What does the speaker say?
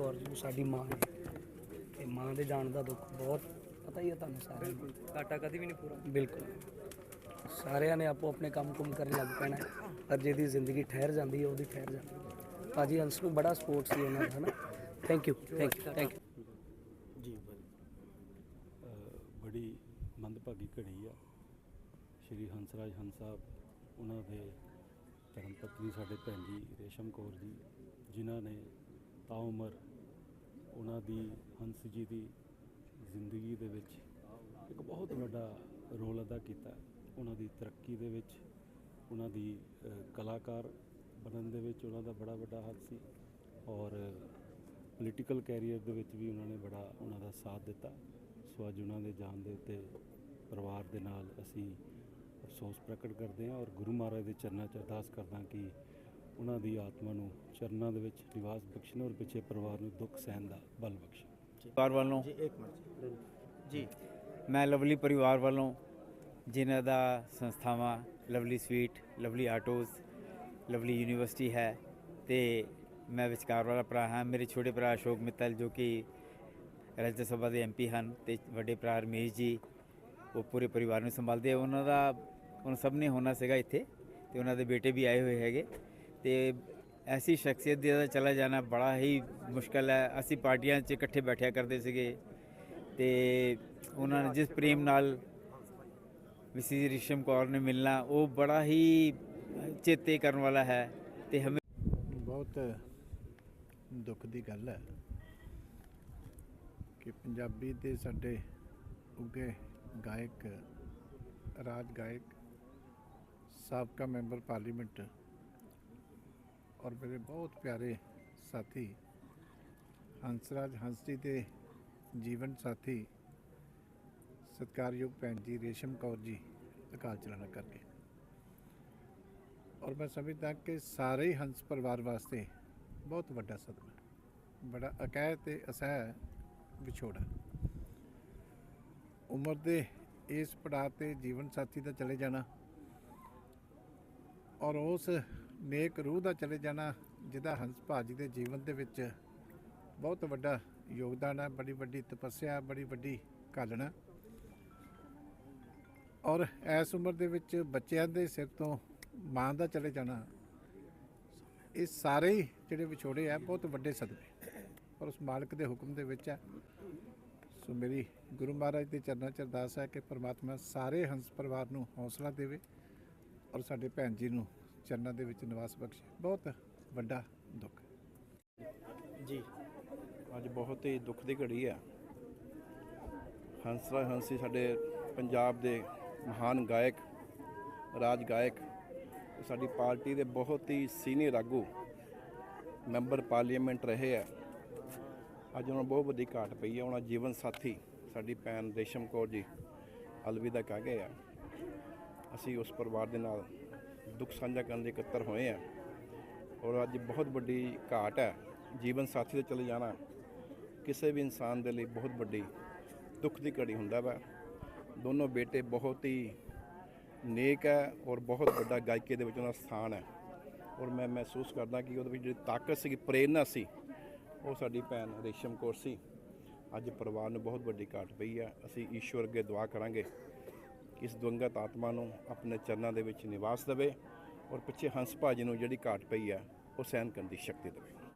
ਕੌਰ ਜੀ ਸਾਡੀ ਮਾਂ ਨੇ ਤੇ ਮਾਂ ਦੇ ਜਾਣ ਦਾ ਦੁੱਖ ਬਹੁਤ ਪਤਾ ਹੀ ਹੈ ਤੁਹਾਨੂੰ ਸਾਰਿਆਂ ਨੂੰ। ਘਾਟਾ ਕਦੀ ਵੀ ਨਹੀਂ ਪੂਰਾ। ਬਿਲਕੁਲ। ਸਾਰਿਆਂ ਨੇ ਆਪੋ ਆਪਣੇ ਕੰਮ ਕੁਮ ਕਰਨ ਲੱਗ ਪੈਣਾ ਹੈ। ਪਰ ਜਿਹਦੀ ਜ਼ਿੰਦਗੀ ਠਹਿਰ ਜਾਂਦੀ ਹੈ ਉਹਦੀ ਠਹਿਰ ਜਾਂਦੀ ਹੈ। ਭਾਜੀ ਹੰਸ ਨੂੰ ਬੜਾ ਸਪੋਰਟ ਸੀ ਉਹਨਾਂ ਦਾ ਹਨਾ? Thank you thank you thank you ਜੀ ਬੜੀ ਮੰਦਭਾਗੀ ਘੜੀ ਆ। ਸ਼੍ਰੀ ਹੰਸਰਾਜ ਹੰਸ ਸਾਹਿਬ ਉਹਨਾਂ ਦੇ ਧਰਮ ਪਤਨੀ ਸਾਡੇ ਭੈਣ ਜੀ ਰੇਸ਼ਮ ਕੌਰ ਜੀ ਜਿਨ੍ਹਾਂ ਨੇ ਤਾਉਮਰ ਉਹਨਾਂ ਦੀ, ਹੰਸ ਜੀ ਦੀ ਜ਼ਿੰਦਗੀ ਦੇ ਵਿੱਚ ਇੱਕ ਬਹੁਤ ਵੱਡਾ ਰੋਲ ਅਦਾ ਕੀਤਾ। ਉਹਨਾਂ ਦੀ ਤਰੱਕੀ ਦੇ ਵਿੱਚ, ਉਹਨਾਂ ਦੀ ਕਲਾਕਾਰ ਬਣਨ ਦੇ ਵਿੱਚ ਉਹਨਾਂ ਦਾ ਬੜਾ ਵੱਡਾ ਹੱਥ ਸੀ ਔਰ ਪੋਲੀਟੀਕਲ ਕੈਰੀਅਰ ਦੇ ਵਿੱਚ ਵੀ ਉਹਨਾਂ ਨੇ ਬੜਾ ਉਹਨਾਂ ਦਾ ਸਾਥ ਦਿੱਤਾ। ਸੋ ਅੱਜ ਉਹਨਾਂ ਦੇ ਜਾਣ ਦੇ ਉੱਤੇ ਪਰਿਵਾਰ ਦੇ ਨਾਲ ਅਸੀਂ ਅਫਸੋਸ ਪ੍ਰਗਟ ਕਰਦੇ ਹਾਂ ਔਰ ਗੁਰੂ ਮਹਾਰਾਜ ਦੇ ਚਰਨਾਂ 'ਚ ਅਰਦਾਸ ਕਰਦਾ ਕਿ ਉਹਨਾਂ ਦੀ ਆਤਮਾ ਨੂੰ ਚਰਨਾਂ ਦੇ ਵਿੱਚ ਨਿਵਾਸ ਬਖਸ਼ਣ ਔਰ ਪਿੱਛੇ ਪਰਿਵਾਰ ਨੂੰ ਦੁੱਖ ਸਹਿਣ ਦਾ ਬਲ ਬਖਸ਼ਣ। ਪਰਿਵਾਰ ਵੱਲੋਂ? ਜੀ ਮੈਂ ਲਵਲੀ ਪਰਿਵਾਰ ਵੱਲੋਂ ਜਿਨ੍ਹਾਂ ਦਾ ਸੰਸਥਾਵਾਂ Lovely Sweet Lovely Autos Lovely University ਹੈ ਤੇ ਮੈਂ ਵਿਚਕਾਰ ਵਾਲਾ ਭਰਾ ਹਾਂ। ਮੇਰੇ ਛੋਟੇ ਭਰਾ ਅਸ਼ੋਕ ਮਿੱਤਲ ਜੋ ਕਿ ਰਾਜ ਸਭਾ ਦੇ ਐਮਪੀ ਹਨ ਤੇ ਵੱਡੇ ਭਰਾ ਰਮੇਸ਼ ਜੀ ਉਹ ਪੂਰੇ ਪਰਿਵਾਰ ਨੂੰ ਸੰਭਾਲਦੇ ਆ। ਉਹਨਾਂ ਦਾ ਉਹਨਾਂ ਸਭ ਨੇ ਹੋਣਾ ਸੀਗਾ ਇੱਥੇ ਤੇ ਉਹਨਾਂ ਦੇ ਬੇਟੇ ਵੀ ਆਏ ਹੋਏ ਹੈਗੇ। ਤੇ ਐਸੀ ਸ਼ਖਸੀਅਤ ਦਾ ਚਲਾ ਜਾਣਾ ਬੜਾ ਹੀ ਮੁਸ਼ਕਲ ਹੈ। ਅਸੀਂ ਪਾਰਟੀਆਂ 'ਚ ਇਕੱਠੇ ਬੈਠਿਆ ਕਰਦੇ ਸੀਗੇ ਤੇ ਉਹਨਾਂ ਨੇ ਜਿਸ ਪ੍ਰੇਮ ਨਾਲ ਵਿਸੀ ਰਿਸ਼ਮ ਕੌਰ ਨੇ ਮਿਲਣਾ, ਉਹ ਬੜਾ ਹੀ ਚੇਤੇ ਕਰਨ ਵਾਲਾ ਹੈ ਤੇ ਹਮੇ ਬਹੁਤ ਦੁੱਖ ਦੀ ਗੱਲ ਹੈ ਕਿ ਪੰਜਾਬੀ ਦੇ ਸਾਡੇ ਉੱਗੇ ਗਾਇਕ, ਰਾਜ ਗਾਇਕ, ਸਾਬਕਾ ਮੈਂਬਰ ਪਾਰਲੀਮੈਂਟ ਔਰ ਮੇਰੇ ਬਹੁਤ ਪਿਆਰੇ ਸਾਥੀ ਹੰਸਰਾਜ ਹੰਸ ਜੀ ਦੇ ਜੀਵਨ ਸਾਥੀ ਸਤਿਕਾਰਯੋਗ ਭੈਣ ਜੀ ਰੇਸ਼ਮ ਕੌਰ ਜੀ, ਅਕਾਲ ਚਲਾਣਾ ਕਰ ਗਏ ਔਰ ਮੈਂ ਸਮਝਦਾ ਕਿ ਸਾਰੇ ਹੀ ਹੰਸ ਪਰਿਵਾਰ ਵਾਸਤੇ ਬਹੁਤ ਵੱਡਾ ਸਦਮਾ ਬੜਾ ਅਕਹਿ ਤੇ ਅਸਹਿ ਵਿਛੋੜਾ ਉਮਰ ਦੇ ਇਸ ਪੜਾਅ ਤੇ ਜੀਵਨ ਸਾਥੀ ਦਾ ਚਲੇ ਜਾਣਾ ਔਰ ਉਸ ਨੇਕ ਰੂਹ ਦਾ ਚਲੇ ਜਾਣਾ, ਜਿਹਦਾ ਹੰਸ ਭਾਜੀ ਦੇ ਜੀਵਨ ਦੇ ਵਿੱਚ ਬਹੁਤ ਵੱਡਾ ਯੋਗਦਾਨ ਹੈ, ਬੜੀ ਵੱਡੀ ਤਪੱਸਿਆ, ਬੜੀ ਵੱਡੀ ਘਾਲਣਾ। ਔਰ ਇਸ ਉਮਰ ਦੇ ਵਿੱਚ ਬੱਚਿਆਂ ਦੇ ਸਿਰ ਤੋਂ ਮਾਂ ਦਾ ਚਲੇ ਜਾਣਾ, ਇਹ ਸਾਰੇ ਹੀ ਜਿਹੜੇ ਵਿਛੋੜੇ ਆ, ਬਹੁਤ ਵੱਡੇ ਸਦਮੇ। ਪਰ ਉਸ ਮਾਲਕ ਦੇ ਹੁਕਮ ਦੇ ਵਿੱਚ ਹੈ ਸੋ ਮੇਰੀ ਗੁਰੂ ਮਹਾਰਾਜ ਦੇ ਚਰਨਾਂ 'ਚ ਅਰਦਾਸ ਹੈ ਕਿ ਪ੍ਰਮਾਤਮਾ ਸਾਰੇ ਹੰਸ ਪਰਿਵਾਰ ਨੂੰ ਹੌਸਲਾ ਦੇਵੇ ਔਰ ਸਾਡੇ ਭੈਣ ਜੀ ਨੂੰ ਚਰਨਾਂ ਦੇ ਵਿੱਚ ਨਿਵਾਸ ਬਖਸ਼ੇ। ਬਹੁਤ ਵੱਡਾ ਦੁੱਖ। ਜੀ, ਅੱਜ ਬਹੁਤ ਹੀ ਦੁੱਖ ਦੀ ਘੜੀ ਹੈ ਹੰਸਰਾਜ ਹੰਸੀ ਸਾਡੇ ਪੰਜਾਬ ਦੇ ਮਹਾਨ ਗਾਇਕ, ਰਾਜ ਗਾਇਕ, ਸਾਡੀ ਪਾਰਟੀ ਦੇ ਬਹੁਤ ਹੀ ਸੀਨੀਅਰ ਆਗੂ, ਮੈਂਬਰ ਪਾਰਲੀਮੈਂਟ ਰਹੇ ਆ। ਅੱਜ ਉਹਨਾਂ ਨੂੰ ਬਹੁਤ ਵੱਡੀ ਘਾਟ ਪਈ ਹੈ ਉਹਨਾਂ ਜੀਵਨ ਸਾਥੀ ਸਾਡੀ ਭੈਣ ਰੇਸ਼ਮ ਕੌਰ ਜੀ, ਅਲਵਿਦਾ ਕਹਿ ਗਏ ਆ। ਅਸੀਂ ਉਸ ਪਰਿਵਾਰ ਦੇ ਨਾਲ ਦੁੱਖ ਸਾਂਝਾ ਕਰਨ ਲਈ ਇਕੱਤਰ ਹੋਏ ਆ ਔਰ ਅੱਜ ਬਹੁਤ ਵੱਡੀ ਘਾਟ ਹੈ। ਜੀਵਨ ਸਾਥੀ ਦੇ ਚਲੇ ਜਾਣਾ ਕਿਸੇ ਵੀ ਇਨਸਾਨ ਦੇ ਲਈ ਬਹੁਤ ਵੱਡੀ ਦੁੱਖ ਦੀ ਘੜੀ ਹੁੰਦਾ ਵਾ। ਦੋਨੋਂ ਬੇਟੇ ਬਹੁਤ ਹੀ ਨੇਕ ਹੈ ਔਰ ਬਹੁਤ ਵੱਡਾ ਗਾਇਕੀ ਦੇ ਵਿੱਚ ਉਹਨਾਂ ਦਾ ਸਥਾਨ ਹੈ। ਔਰ ਮੈਂ ਮਹਿਸੂਸ ਕਰਦਾ ਕਿ ਉਹਦੇ ਵਿੱਚ ਜਿਹੜੀ ਤਾਕਤ ਸੀ ਪ੍ਰੇਰਨਾ ਸੀ, ਉਹ ਸਾਡੀ ਭੈਣ ਰੇਸ਼ਮ ਕੌਰ ਸੀ। ਅੱਜ ਪਰਿਵਾਰ ਨੂੰ ਬਹੁਤ ਵੱਡੀ ਘਾਟ ਪਈ ਹੈ ਅਸੀਂ ਈਸ਼ਵਰ ਅੱਗੇ ਦੁਆ ਕਰਾਂਗੇ ਇਸ ਦਿਵੰਗਤ ਆਤਮਾ ਨੂੰ ਆਪਣੇ ਚਰਨਾਂ ਦੇ ਵਿੱਚ ਨਿਵਾਸ ਦੇਵੇ ਔਰ ਪਿੱਛੇ ਹੰਸ ਭਾਜੀ ਨੂੰ ਜਿਹੜੀ ਘਾਟ ਪਈ ਆ ਉਹ ਸਹਿਨ ਕਰਨ ਦੀ ਸ਼ਕਤੀ ਦੇਵੇ।